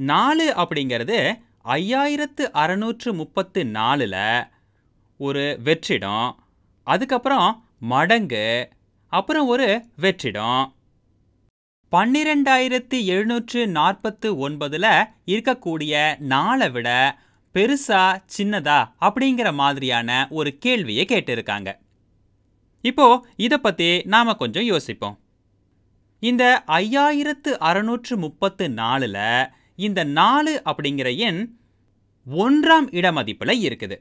நாலு அப்படிங்கிறது ஐயாயிரத்து அறநூற்று முப்பத்து நாலில் ஒரு வெற்றிடம் அதுக்கப்புறம் மடங்கு அப்புறம் ஒரு வெற்றிடம். பன்னிரெண்டாயிரத்தி எழுநூற்று நாற்பத்து ஒன்பதில் இருக்கக்கூடிய நாளை விட பெருசா சின்னதா அப்படிங்கிற மாதிரியான ஒரு கேள்வியை கேட்டிருக்காங்க. இப்போ இதை பற்றி நாம் கொஞ்சம் யோசிப்போம். இந்த ஐயாயிரத்து அறநூற்று முப்பத்து நாலில் இந்த நாலு அப்படிங்கிற எண் ஒன்றாம் இட மதிப்பில் இருக்குது.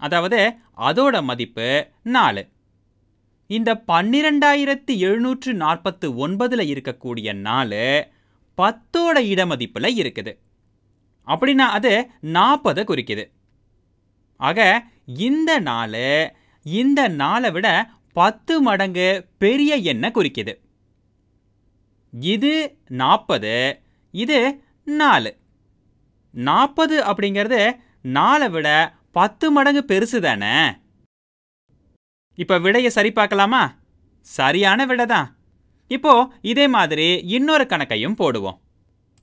அதாவது அதோட மதிப்பு நாலு. இந்த பன்னிரெண்டாயிரத்து எழுநூற்று நாற்பத்து ஒன்பதில் இருக்கக்கூடிய நாலு பத்தோட இடமதிப்பில் இருக்குது. அப்படின்னா அது நாற்பதை குறிக்குது. ஆக இந்த நாலு இந்த நாளை விட பத்து மடங்கு பெரிய எண்ணை குறிக்குது. இது நாற்பது இது நாலு. நாற்பது அப்படிங்கிறது நாலை விட பத்து மடங்கு பெருசு தானே? இப்போ விடையை சரி பார்க்கலாமா? சரியான விடை தான். இப்போ இதே மாதிரி இன்னொரு கணக்கையும் போடுவோம்.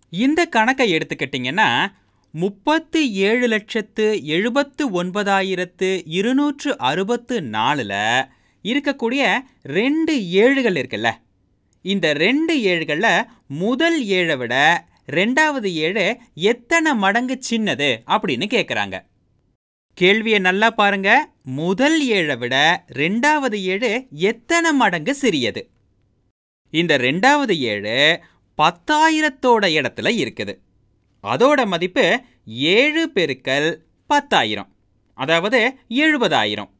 இந்த கணக்கை எடுத்துக்கிட்டிங்கன்னா முப்பத்தி ஏழு லட்சத்து எழுபத்து ஒன்பதாயிரத்து இருநூற்று அறுபத்து நாலில் இருக்கக்கூடிய ரெண்டு ஏழுகள் இருக்குல்ல. இந்த ரெண்டு ஏழுகளில் முதல் ஏழை விட ரெண்டாவது ஏழு எத்தனை மடங்கு சின்னது அப்படின்னு கேட்குறாங்க கேள்வியை நல்லா பாருங்க. முதல் ஏழை விட ரெண்டாவது ஏழு எத்தனை மடங்கு சிறியது? இந்த ரெண்டாவது ஏழு பத்தாயிரத்தோட இடத்துல இருக்குது. அதோட மதிப்பு ஏழு பெருக்கல் பத்தாயிரம் அதாவது எழுபதாயிரம்.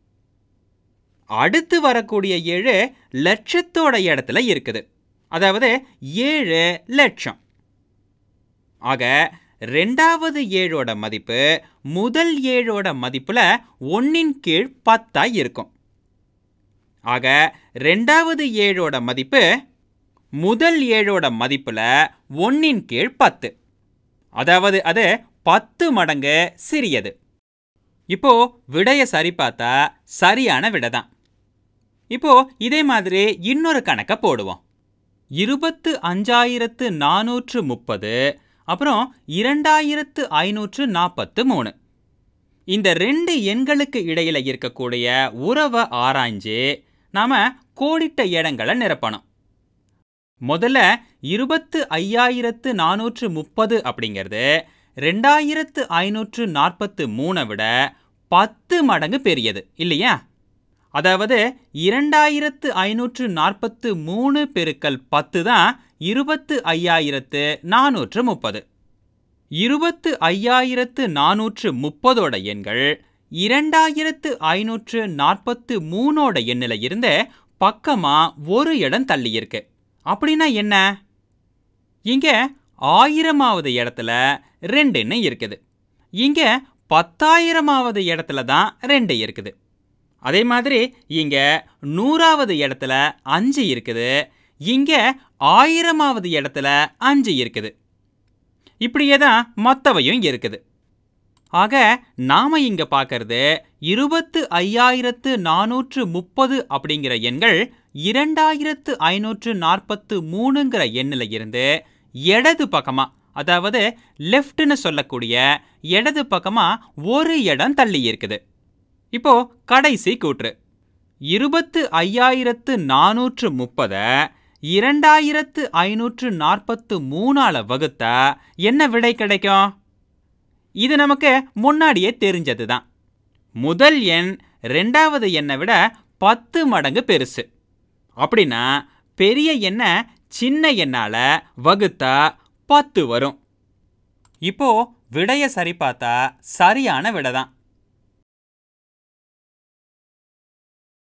அடுத்து வரக்கூடிய ஏழு லட்சத்தோட இடத்துல இருக்குது அதாவது ஏழு லட்சம். ஆக ரெண்டாவது ஏழோட மதிப்பு முதல் ஏழோட மதிப்பில் ஒன்றின் கீழ் பத்தாக இருக்கும். ஆக ரெண்டாவது ஏழோட மதிப்பு முதல் ஏழோட மதிப்பில் ஒன்றின் கீழ் பத்து. அதாவது அது பத்து மடங்கு சிறியது. இப்போ விடையை சரி பார்த்தா சரியான விடை தான் இப்போ இதே மாதிரி இன்னொரு கணக்கை போடுவோம். இருபத்து அஞ்சாயிரத்து நானூற்று முப்பது அப்புறம் இரண்டாயிரத்து ஐநூற்று நாற்பத்து மூணு. இந்த ரெண்டு எண்களுக்கு இடையில் இருக்கக்கூடிய உறவை ஆராய்ஞ்சு நாம் கோடிட்ட இடங்களை நிரப்பணும். முதல்ல இருபத்து ஐயாயிரத்து நானூற்று முப்பது அப்படிங்கிறது ரெண்டாயிரத்து ஐநூற்று நாற்பத்து மூணை விட பத்து மடங்கு பெரியது இல்லையா? அதாவது இரண்டாயிரத்து ஐநூற்று நாற்பத்து மூணு பெருக்கல் பத்து தான் இருபத்து ஐயாயிரத்து நானூற்று முப்பது. இருபத்து ஐயாயிரத்து நானூற்று முப்பதோட எண்கள் இரண்டாயிரத்து ஐநூற்று நாற்பத்து மூணோட எண்ணில் இருந்து பக்கமா ஒரு இடம் தள்ளி இருக்கு அப்படின்னா என்ன? இங்க ஆயிரமாவது இடத்துல ரெண்டுன்னு இருக்குது. இங்க பத்தாயிரமாவது இடத்துல தான் ரெண்டு இருக்குது. அதே மாதிரி இங்க நூறாவது இடத்துல அஞ்சு இருக்குது. இங்க ஆயிரமாவது இடத்துல அஞ்சு இருக்குது. இப்படியே தான் மற்றவையும் இருக்குது. ஆக நாம இங்க பார்க்கறது இருபத்து ஐயாயிரத்து நானூற்று முப்பது அப்படிங்கிற எண்கள் இரண்டாயிரத்து ஐநூற்று நாற்பத்து மூணுங்கிற எண்ணில் இருந்து இடது பக்கமா அதாவது லெஃப்ட்னு சொல்லக்கூடிய இடது பக்கமா ஒரு இடம் தள்ளி இருக்குது. இப்போ கடைசி கூற்று. இருபத்து ஐயாயிரத்து நானூற்று முப்பதை இரண்டாயிரத்து ஐநூற்று நாற்பத்து மூணால வகுத்தா என்ன விடை கிடைக்கும்? இது நமக்கு முன்னாடியே தெரிஞ்சது தான் முதல் எண் ரெண்டாவது எண்ணை விட பத்து மடங்கு பெருசு. அப்படின்னா பெரிய எண்ணை சின்ன எண்ணால் வகுத்தா பத்து வரும். இப்போ விடையை சரி பார்த்தா சரியான விடை தான்